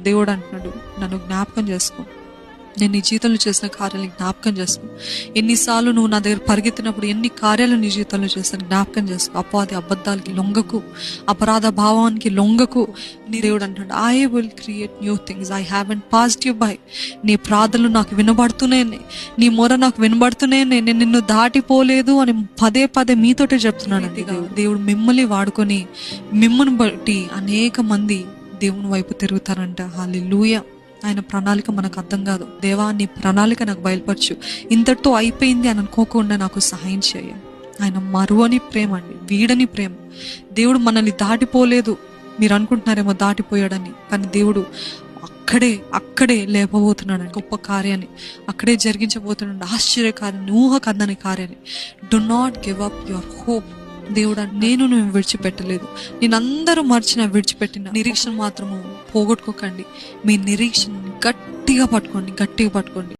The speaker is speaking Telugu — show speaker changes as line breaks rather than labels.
దేవుడు అంటున్నాడు నన్ను జ్ఞాపకం చేసుకో. నేను నీ జీవితంలో చేసిన కార్యాలను జ్ఞాపకం చేసుకో. ఎన్నిసార్లు నువ్వు నా దగ్గర పరిగెత్తినప్పుడు ఎన్ని కార్యాలు నీ జీవితంలో చేస్తాను జ్ఞాపకం చేసుకో. అపవాది అబద్ధాలకి లొంగకు అపరాధ భావానికి లొంగకు. నీ దేవుడు అంటాడు I will create new things I heaven passed you by నీ ప్రార్థనలు నాకు వినబడుతూనే. నీ మొర నాకు వినబడుతూనే. నేను నిన్ను దాటిపోలేదు అని పదే పదే మీతోటే చెప్తున్నాను దేవుడు మిమ్మల్ని వాడుకొని మిమ్మల్ని బట్టి అనేక మంది దేవుని వైపు తిరుగుతారంట. హాలెలూయ ఆయన ప్రణాళిక మనకు అర్థం కాదు. దేవా నీ ప్రణాళిక నాకు బయలుపరచు. ఇంతటితో అయిపోయింది అని అనుకోకుండా నాకు సహాయం చేయ. ఆయన మరువని ప్రేమ అండి. వీడని ప్రేమ. దేవుడు మనల్ని దాటిపోలేదు. మీరు అనుకుంటున్నారేమో దాటిపోయాడని. కానీ దేవుడు అక్కడే అక్కడే లేపబోతున్నాడు గొప్ప కార్యాన్ని. అక్కడే జరిగించబోతున్నాడు. ఆశ్చర్యకార్యాన్ని ఊహకందని ఊహకు అందని కార్యాన్ని. Do not give up your hope దేవుడా నేను నువ్వు విడిచిపెట్టలేదు. నేను అందరూ మర్చిన విడిచిపెట్టిన నిరీక్షణ మాత్రము పోగొట్టుకోకండి. మీ నిరీక్షణ గట్టిగా పట్టుకోండి గట్టిగా పట్టుకోండి.